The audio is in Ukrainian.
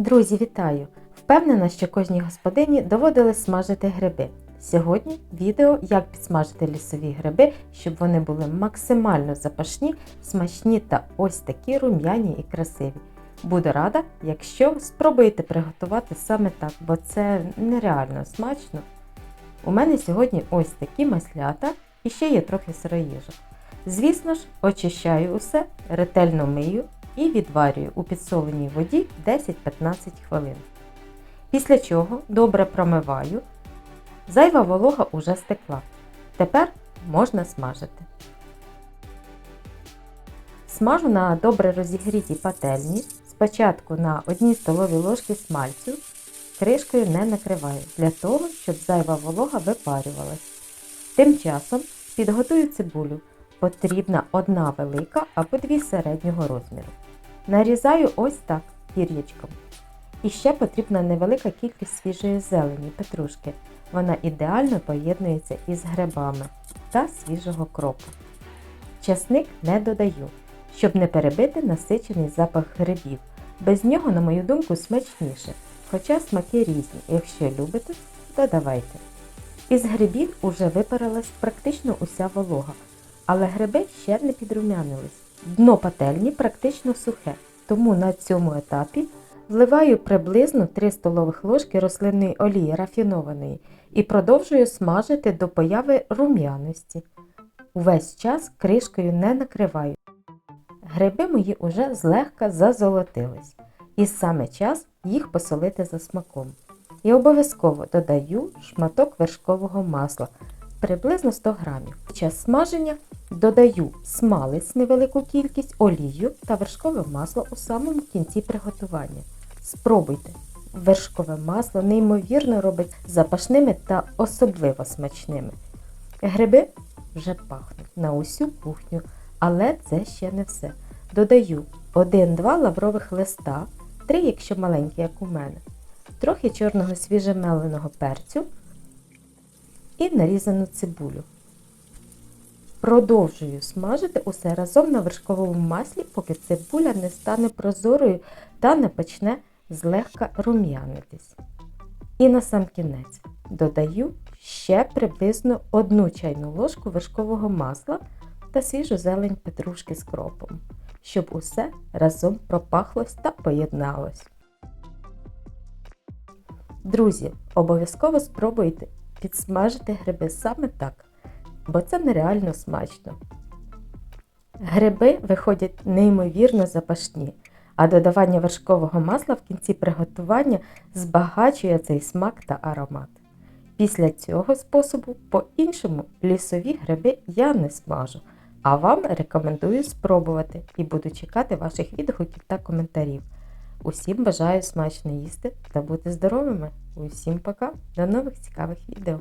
Друзі, вітаю! Впевнена, що кожній господині доводилось смажити гриби. Сьогодні відео, як підсмажити лісові гриби, щоб вони були максимально запашні, смачні та ось такі рум'яні і красиві. Буду рада, якщо спробуєте приготувати саме так, бо це нереально смачно. У мене сьогодні ось такі маслята і ще є трохи сироїжок. Звісно ж, очищаю усе, ретельно мию і відварюю у підсоленій воді 10-15 хвилин. Після чого добре промиваю. Зайва волога уже стекла. Тепер можна смажити. Смажу на добре розігрітій пательні. Спочатку на 1 столові ложки смальцю, кришкою не накриваю, для того, щоб зайва волога випарювалась. Тим часом підготую цибулю. Потрібна одна велика або дві середнього розміру. Нарізаю ось так пір'ячком. І ще потрібна невелика кількість свіжої зелені петрушки. Вона ідеально поєднується із грибами та свіжого кропу. Часник не додаю, щоб не перебити насичений запах грибів. Без нього, на мою думку, смачніше, хоча смаки різні. Якщо любите, додавайте. Із грибів уже випарилась практично уся волога, але гриби ще не підрумянились. Дно пательні практично сухе, тому на цьому етапі вливаю приблизно 3 столових ложки рослинної олії рафінованої і продовжую смажити до появи рум'яності. Увесь час кришкою не накриваю. Гриби мої уже злегка зазолотились, і саме час їх посолити за смаком. І обов'язково додаю шматок вершкового масла приблизно 100 грамів. Під час смаження додаю смалець невелику кількість, олію та вершкове масло у самому кінці приготування. Спробуйте! Вершкове масло неймовірно робить запашними та особливо смачними. Гриби вже пахнуть на усю кухню, але це ще не все. Додаю 1-2 лаврових листа, 3, якщо маленькі, як у мене, трохи чорного свіжемеленого перцю і нарізану цибулю. Продовжую смажити усе разом на вершковому маслі, поки цибуля не стане прозорою та не почне злегка рум'янитись. І на сам кінець додаю ще приблизно 1 чайну ложку вершкового масла та свіжу зелень петрушки з кропом, щоб усе разом пропахлось та поєдналось. Друзі, обов'язково спробуйте підсмажити гриби саме так, бо це нереально смачно. Гриби виходять неймовірно запашні, а додавання вершкового масла в кінці приготування збагачує цей смак та аромат. Після цього способу по-іншому лісові гриби я не смажу, а вам рекомендую спробувати і буду чекати ваших відгуків та коментарів. Усім бажаю смачно їсти та бути здоровими! Усім пока! До нових цікавих відео!